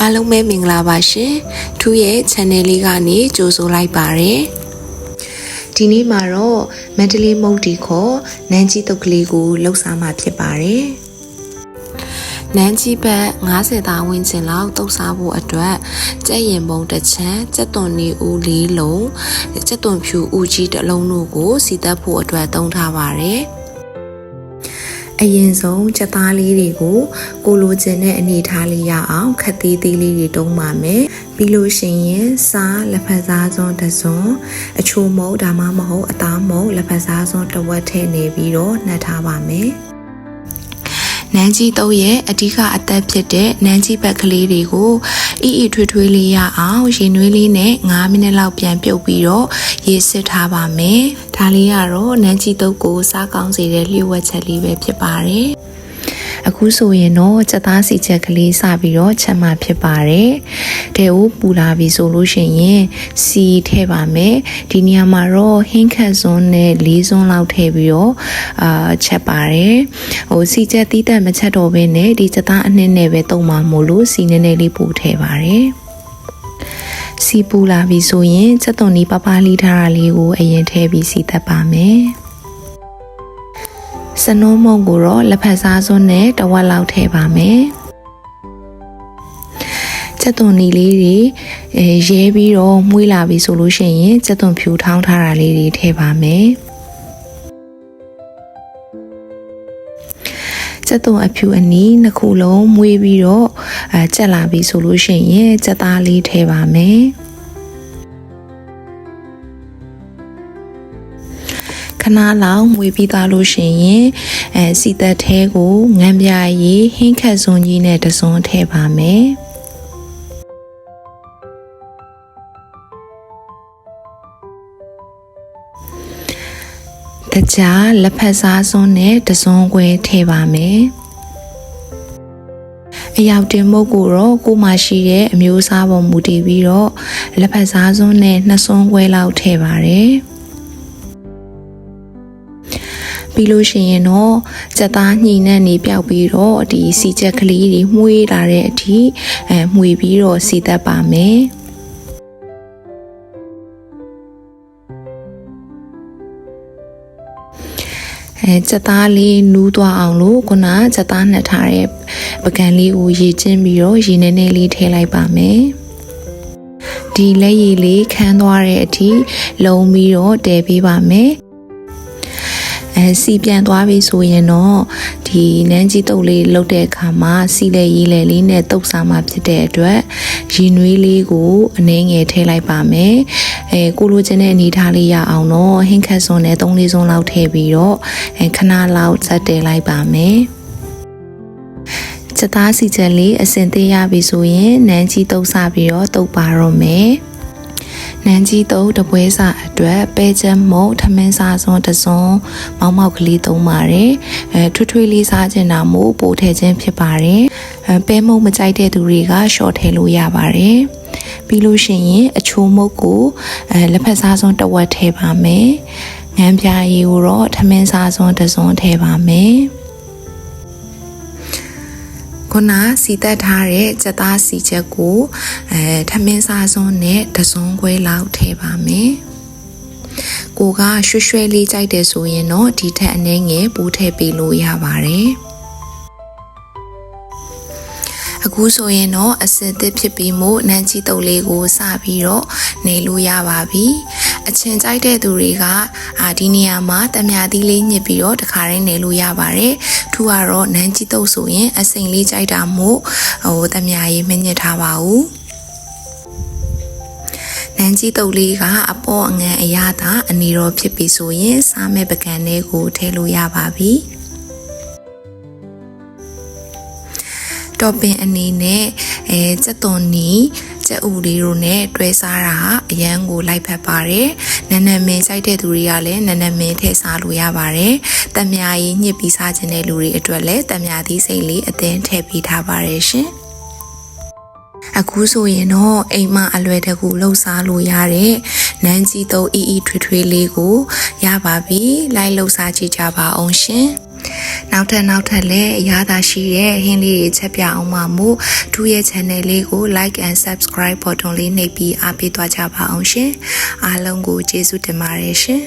အားလုံးပဲမင်္ဂလာပါရှင်ထူးရဲ့ channel လေးကနေကြိုဆိုလိုက်ပါရယ်ဒီနေ့မှာတော့မန္တလေးမုတ်တီခေါ်နန်းကြီးတုတ်ကလေးကိုလှုပ်ရှားမှာဖြစ်ပါတယ်နန်းကြီးဘက်90သားဝန်းကျင်လောက်တုတ်စားဖို့အတွက်ကြက်ရင်ပုံတစ်ချမ်းကြက်သွန်နီဦးလေးလုံးကြက်သွန်ဖြူဦးကြီးတစ်လုံးတို့ကိုစီတက်ဖို့အတွက်သုံးထားပါတယ် အရင်ဆုံးချက်သားလေးတွေကိုကိုလိုချင်တဲ့အနေထားလေးရအောင်ခက်သေးသေးလေးတွေတုံးပါမယ်ပြီးလို့ရှိရင်စားလက်ဖက်စားစွန်းတစ်စွန်းအချိုမုတ်ဒါမှမဟုတ်အသားမုတ်လက်ဖက်စားစွန်းတစ်ဝက်ထည့်နေပြီးတော့နှက်ထားပါမယ်နန်းကြီးတုပ်ရဲ့အဓိကအသက်ဖြစ်တဲ့နန်းကြီးဘက်ကလေးတွေကို အီအီထွေးထွေးလေးရအောင်ရေနွေးလေးနဲ့9မိနစ်လောက်ပြန်ပြုတ်ပြီးတော့ရေစစ်ထားပါမယ်။ဒါလေးကတော့နန်းကြီးတုပ်ကိုစားကောင်းစေတဲ့လျှို့ဝှက်ချက်လေးပဲဖြစ်ပါတယ်။ အခုဆိုရင်တော့စက်သားစီချက်ကလေးစပြီးတော့ချက်မှဖြစ်ပါတယ်။တဲကိုပူလာပြီဆိုလို့ရှိရင်စီထည့်ပါမယ်။ဒီနေရာမှာတော့ဟင်းခတ်စွန်းနဲ့လေးစွန်းလောက်ထည့်ပြီးတော့အာချက်ပါတယ်။ဟိုစီချက်တီးတက်မချက်တော့ဘဲနဲ့ဒီစက်သားအနှစ်နဲ့ပဲတုံမှာမို့လို့စီနည်းနည်းလေးပို့ထည့်ပါတယ်။စီပူလာပြီဆိုရင်စက်သွန်ဒီပပလေးထားတာလေးကိုအရင်ထည့်ပြီးစီသက်ပါမယ်။ စနိုးမုံကိုတော့လက်ဖက်စားစွန်းနဲ့တဝက်လောက်ထည့်ပါမယ်ချက်သွန်နီလေးတွေအဲရဲပြီးတော့မှုေးလာပြီဆိုလို့ရှိရင်ချက်သွန်ဖြူထောင်းထားတာလေးတွေထည့်ပါမယ်ချက်သွန်အဖြူအနီးနှစ်ခုလုံးမှုေးပြီးတော့အဲချက်လာပြီဆိုလို့ရှိရင်ချက်သားလေးထည့်ပါမယ် ခဏလောက်မွေပြီးသားလို့ရှိရင်အဲစီသက်သေးကိုငံပြာရည်ဟင်းခတ်စွန်ကြီးနဲ့တစွန်းထည့်ပါမယ်တကြားလက်ဖက်စားစွန်းနဲ့တစွန်းခွဲထည့်ပါမယ်အရောက်တင်မုတ်ကိုတော့ကိုမှရှိတဲ့အမျိုးအစားပေါ်မူတည်ပြီးတော့လက်ဖက်စားစွန်းနဲ့နှစ်စွန်းခွဲလောက်ထည့်ပါတယ်။ ပြီးလို့ရှိရင်တော့စက်သားညှိနဲ့နေပြောက်ပြီးတော့ဒီစီချက်ကလေးတွေမှုေးလာတဲ့အထိအဲမှုေးပြီးတော့စီသက်ပါမယ်အဲစက်သားလေးနူးသွားအောင်လို့ခုနစက်သားနှက်ထားတဲ့ပကံလေးကိုရေချင်းပြီးတော့ရေနေနေလေးထည့်လိုက်ပါမယ်ဒီလက်ရည်လေးခန်းသွားတဲ့အထိလုံပြီးတော့တည်ပေးပါမယ် အဲစီပြန်သွားပြီဆိုရင်တော့ဒီနန်းကြီးတုပ်လေးလုတ်တဲ့အခါမှာစီလေရေးလေလေးနဲ့တုပ်စားမှဖြစ်တဲ့အတွက်ရင်နွေးလေးကိုအနှဲငယ်ထည့်လိုက်ပါမယ်အဲကိုလိုချင်တဲ့အနေထားလေးရအောင်တော့ဟင်းခတ်စွန်းနဲ့၃လေးစွန်းလောက်ထည့်ပြီးတော့အဲခဏလောက်စက်တယ်လိုက်ပါမယ်ချက်သားစီချက်လေးအစင်သေးရပြီဆိုရင်နန်းကြီးတုပ်စားပြီးတော့တုပ်ပါတော့မယ် နန်းကြီးတုပ်တပွဲစာအတွက်ပဲချမ်းမုတ်ထမင်းစားစွန်းတစွန်းမောက်မောက်ကလေးသုံးပါတယ်အဲထွထွေးလေးစားချင်တာမို့ပို့ထည့်ခြင်းဖြစ်ပါတယ်အဲပဲမုတ်မကြိုက်တဲ့သူတွေကရှော့ထည့်လို့ရပါတယ်ပြီးလို့ရှိရင်အချိုးမုတ်ကိုအဲလက်ဖက်စားစွန်းတစ်ဝက်ထည့်ပါမယ်ငန်းပြာရည်ကိုတော့ထမင်းစားစွန်းတစွန်းထည့်ပါမယ် ခုနစီတက်ထားတဲ့စက်သားစီချက်ကိုအဲထမင်းစားစွန်းနဲ့တစွန်းခွဲလောက်ထည့်ပါမယ်ကိုကရွှွှဲလေးကြိုက်တယ်ဆိုရင်တော့ဒီထက်အနည်းငယ်ပိုးထည့်ပေးလို့ရပါတယ်အခုဆိုရင်တော့အစစ်အသစ်ဖြစ်ပြီးမို့နန်းကြီးတုပ်လေးကိုစပြီးတော့နေလို့ရပါပြီအချင်းကြိုက်တဲ့သူတွေကအာဒီနေရာမှာတမယာသီးလေးညစ်ပြီးတော့တခါရင်းနေလို့ရပါတယ် ထူကတော့နန်းကြီးတုပ်ဆိုရင်အစိမ်လေးကြိုက်တာမို့ဟိုတမယာရေးမညစ်ထားပါဘူးနန်းကြီးတုပ်လေးကအပေါ်အငန်အရသာအနေတော်ဖြစ်ပြီဆိုရင်စားမဲ့ပကံလေးကိုထည့်လို့ရပါပြီ။တော့ပင်အနေနဲ့အဲစက်သွန်နီ စက်ဥလေးတို့နဲ့တွဲစားတာအရန်ကိုလိုက်ဖက်ပါတယ်နန်းနမင်းစိုက်တဲ့သူတွေကလည်းနန်းနမင်းထည့်စားလို့ရပါတယ်တမယာကြီးညှစ်ပြီးစားခြင်းတဲ့လူတွေအတွက်လည်းတမယာသီးစိတ်လေးအသင်းထည့်ပေးထားပါတယ်ရှင်အခုဆိုရင်တော့အိမ်မအလွယ်တကူလှုပ်ရှားလို့ရတဲ့နန်းကြီးသုံးအီအီထွေထွေလေးကိုရပါပြီလိုက်လှုပ်ရှားကြည့်ကြပါအောင်ရှင် နောက်ထပ်နောက်ထပ်လည်းအရသာရှိတဲ့ဟင်းလေးတွေချက်ပြအောင်ပါမို့သူရဲ့ channel လေးကို like and subscribe button လေးနှိပ်ပြီးအားပေးသွားကြပါအောင်ရှင်အားလုံးကိုကျေးဇူးတင်ပါတယ်ရှင်